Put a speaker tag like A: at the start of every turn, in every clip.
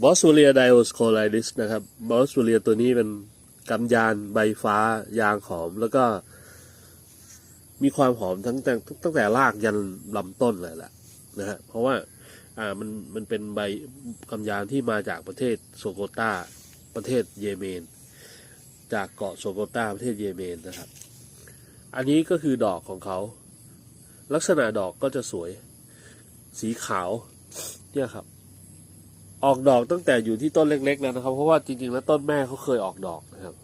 A: บอสซูเรียไดโอสโคไลดิสนะครับบอสซูเรียตัวนี้เป็นกำยานใบฟ้ายางหอม แล้วก็มีความหอมทั้งแต่ตั้งแต่รากยันลำต้นเลยแหละนะฮะเพราะว่าอ่ามันมันเป็นใบกำยานที่มาจากประเทศโซโกตาประเทศเยเมน จากเกาะโซโกตาประเทศเยเมนนะครับ อันนี้ก็คือดอกของเขา ลักษณะดอกก็จะสวย สีขาวเนี่ยครับ ออกดอกตั้งแต่อยู่ที่ต้นเล็กๆแล้วนะครับ เพราะว่าจริงๆแล้วต้นแม่เขาเคยออกดอกนะครับ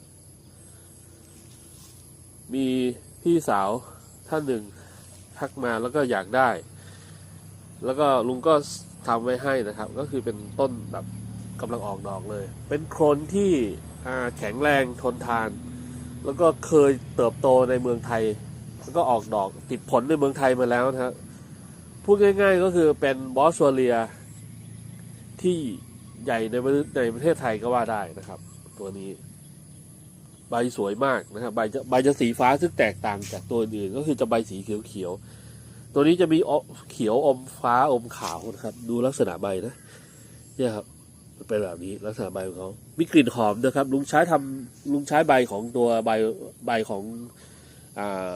A: มีพี่สาวท่านหนึ่งทักมาแล้วก็อยากได้ แล้วก็ลุงก็ทำไว้ให้นะครับ ก็คือเป็นต้นแบบกำลังออกดอกเลย เป็นโคลนที่แข็งแรงทนทาน แล้วก็เคยเติบโตในเมืองไทย แล้วก็ออกดอกติดผลในเมืองไทยมาแล้วนะครับพูดง่าย ๆ ก็คือเป็นบอสโซเลีย ที่ใหญ่ในในประเทศไทยก็ว่าได้นะครับ ตัวนี้ ใบสวยมากนะครับใบจะใบจะสีฟ้าซึ่งแตกต่างจากตัวอื่นก็คือจะใบสีเขียวๆตัวนี้จะมีอมเขียวอมฟ้าอมขาวนะครับ ดูลักษณะใบนะเนี่ยครับเป็นแบบนี้ลักษณะใบของเขามีกลิ่นหอมนะครับ ลุงใช้ทำลุงใช้ใบของตัวใบใบของอ่า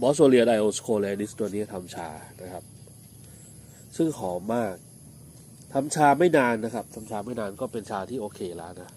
A: บอสโซเลียไดโอสโคเลดิสตัวนี้ทำชานะครับ ซึ่งหอมมาก ทำชาไม่นานนะครับทำชาไม่นานก็เป็นชาที่โอเคแล้วนะ